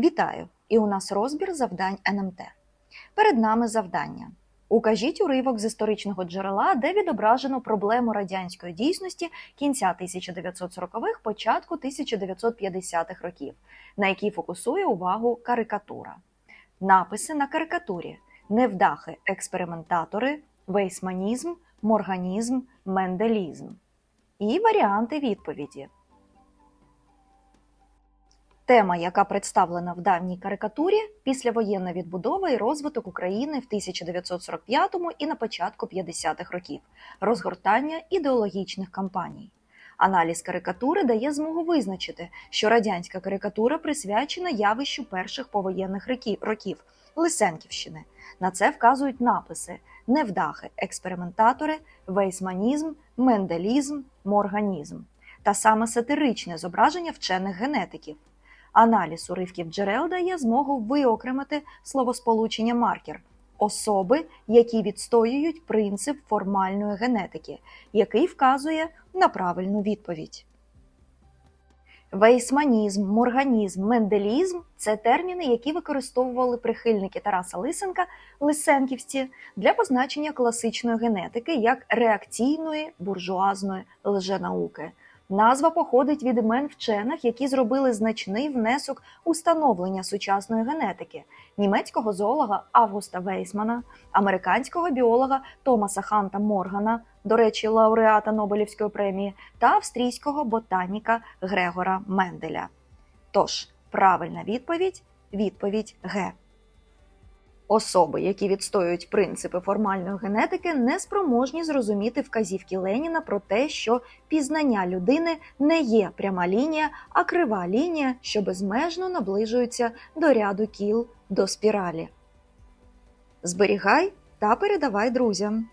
Вітаю! І у нас розбір завдань НМТ. Перед нами завдання. Укажіть уривок з історичного джерела, де відображено проблему радянської дійсності кінця 1940-х, початку 1950-х років, на якій фокусує увагу карикатура. Написи на карикатурі: невдахи, експериментатори, вейсманізм, морганізм, менделізм. І варіанти відповіді. Тема, яка представлена в давній карикатурі, післявоєнна відбудова і розвиток України в 1945 і на початку 50-х років, розгортання ідеологічних кампаній. Аналіз карикатури дає змогу визначити, що радянська карикатура присвячена явищу перших повоєнних років Лисенківщини. На це вказують написи: невдахи, експериментатори, вейсманізм, менделізм, морганізм та саме сатиричне зображення вчених генетиків. Аналіз уривків джерел дає змогу виокремити словосполучення маркер особи, які відстоюють принцип формальної генетики, який вказує на правильну відповідь. Вейсманізм, морганізм, менделізм це терміни, які використовували прихильники Тараса Лисенка, лисенківці для позначення класичної генетики як реакційної буржуазної лженауки. Назва походить від імен вчених, які зробили значний внесок у становлення сучасної генетики німецького зоолога Августа Вейсмана, американського біолога Томаса Ханта Моргана, до речі, лауреата Нобелівської премії, та австрійського ботаніка Грегора Менделя. Тож, правильна відповідь відповідь Г. Особи, які відстоюють принципи формальної генетики, не спроможні зрозуміти вказівки Леніна про те, що пізнання людини не є пряма лінія, а крива лінія, що безмежно наближується до ряду кіл до спіралі. Зберігай та передавай друзям.